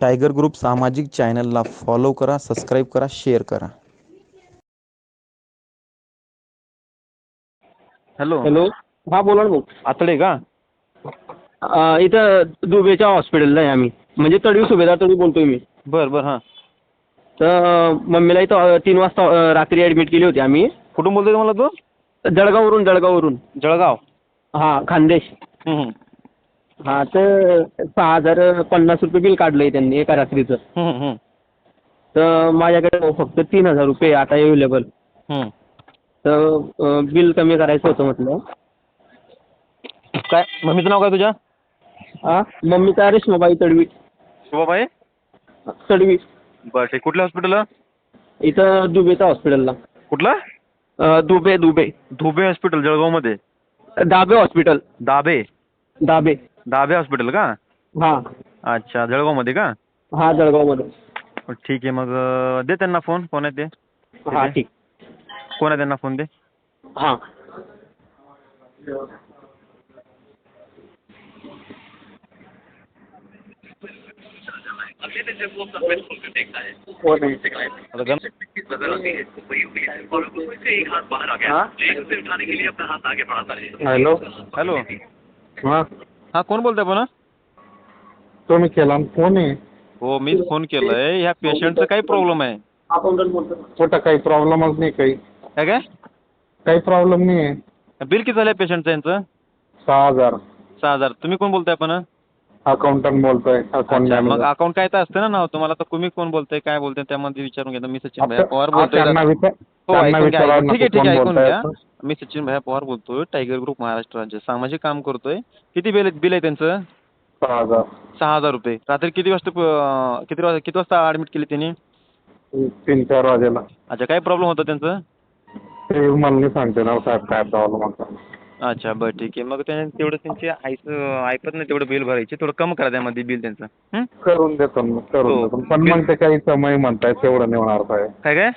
Tiger group सामाजिक चॅनलला follow करा सबस्क्राईब करा शेअर करा. हॅलो. हॅलो. हा बोला ना भाऊ. आतडे का? अं, इथं दुबेच्या हॉस्पिटलला आहे आम्ही. म्हणजे तडवी सुभेदार तडवी बोलतोय मी. बर बर हां. तर अं, मम्मीला इथं अं, तीन वाजता अं, रात्री ॲडमिट केली होती आम्ही. कुठून बोलतोय मला तू? जळगाववरून जळगाववरून. जळगाव. हां खानदेश. हम्म, हम्म. हां तर सहा हजार पन्नास रुपये बिल काढलं आहे त्यांनी एका रात्रीचं. हम्म, हम्म, तर माझ्याकडे फक्त तीन हजार रुपये आता अवेलेबल हम्म. तर अं, बिल कमी करायचं होतं म्हटलं. काय मम्मीचं नाव काय तुझ्या? हां मम्मीचा रेश्माबाई तडवी. शुभाबाई तडवी. बर ठीक कुठल्या हॉस्पिटल इथं दुबेच्या हॉस्पिटलला कुठलं? अं, दुबे दुबे. धुबे हॉस्पिटल जळगावमध्ये? दाबे हॉस्पिटल दाबे दाबे दाबे हॉस्पिटल का? हाँ. अच्छा जळगावमध्ये का? हाँ जळगावमध्ये. ठीक आहे मग अं, दे त्यांना फ़ोन कोण आहे ते. हाँ ठीक. कोण आहे त्यांना फ़ोन दे? हाँ. हॅलो. हॅलो. हाँ. हां कोण बोलतोय पण तुम्ही केला. फोन आहे? हो मीच फोन केलाय. ह्या पेशंटचं काय प्रॉब्लेम आहे. कुठं काही प्रॉब्लेमच नाही काही. काय काय? काही प्रॉब्लेम नाही आहे. बिल किती झालं पेशंटचं यांचं? सहा हजार. सहा हजार. तुम्ही कोण बोलताय पण अकाउंटंट बोलतोय. अच्छा मग अकाउंट अकाउंट काय तर असतं ना नाव? तुम्हाला तर तुम्ही कोण बोलताय काय बोलताय त्यामध्ये विचारून घ्या. मी सचिन भैया पवार बोलतोय त्यांना विचार हो त्यांना ऐकून घ्या विचारा ऐकून- ठीक आहे ठीक आहे ऐकून बोलताय घ्या. मी सचिन भैया पवार बोलतोय टायगर ग्रुप महाराष्ट्र राज्य सामाजिक काम करतोय. किती बिल बिल आहे त्यांचं? सहा हजार. सहा हजार रुपये. रात्री किती वाजता प- किती वाजता किती वाजता ॲडमिट केली त्यांनी? तीन चार वाजेला. अच्छा काय प्रॉब्लेम होता त्यांचं? ते मला नाही सांगते ना साहेब काय प्रॉब्लेम होता. अच्छा बरं ठीक आहे. मग त्याने तेवढं त्यांचे आईचं ऐकत नाही तेवढं बिल भरायचे. थोडं कम करा त्यामध्ये बिल त्यांचं. हं? करून देतो ना करून हो. देतो. पण मग ते काही समय म्हणताय तेवढं नाही होणार साहेब काय काय?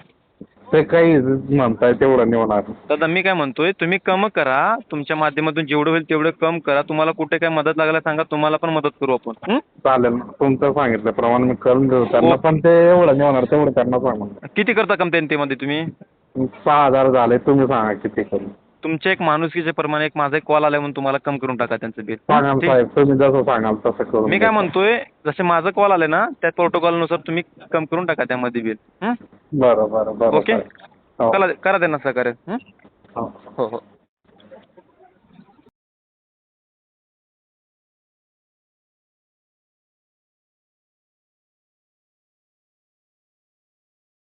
ते काही म्हणताय तेवढं नाही होणार दादा मी काय म्हणतोय तुम्ही कम करा तुमच्या माध्यमातून जेवढं होईल तेवढं कम करा तुम्हाला कुठे काय मदत लागला सांगा तुम्हाला पण मदत करू आपण हं? चालेल तुमचं सांगितल्याप्रमाणे मी करून देतो त्यांना हो. पण ते एवढं नाही होणार तेवढं त्यांना सांगा किती करता कम त्यामध्ये तुम्ही सहा हजार झाले तुम्ही सांगा किती करू तुमच्या एक माणुसकीच्या प्रमाणे एक माझा एक कॉल आलाय म्हणून तुम्हाला कम करून टाका त्यांचं बिल? साहेब तुम्ही जसं सांगाल तसं करून मी काय. म्हणतोय जसे माझं कॉल आलाय ना त्या प्रोटोकॉलनुसार तुम्ही कम करून टाका त्यामध्ये बिल? बरं बरं बरं ओके. हो. करा करा त्यांना सहकार्य? हो. हो हो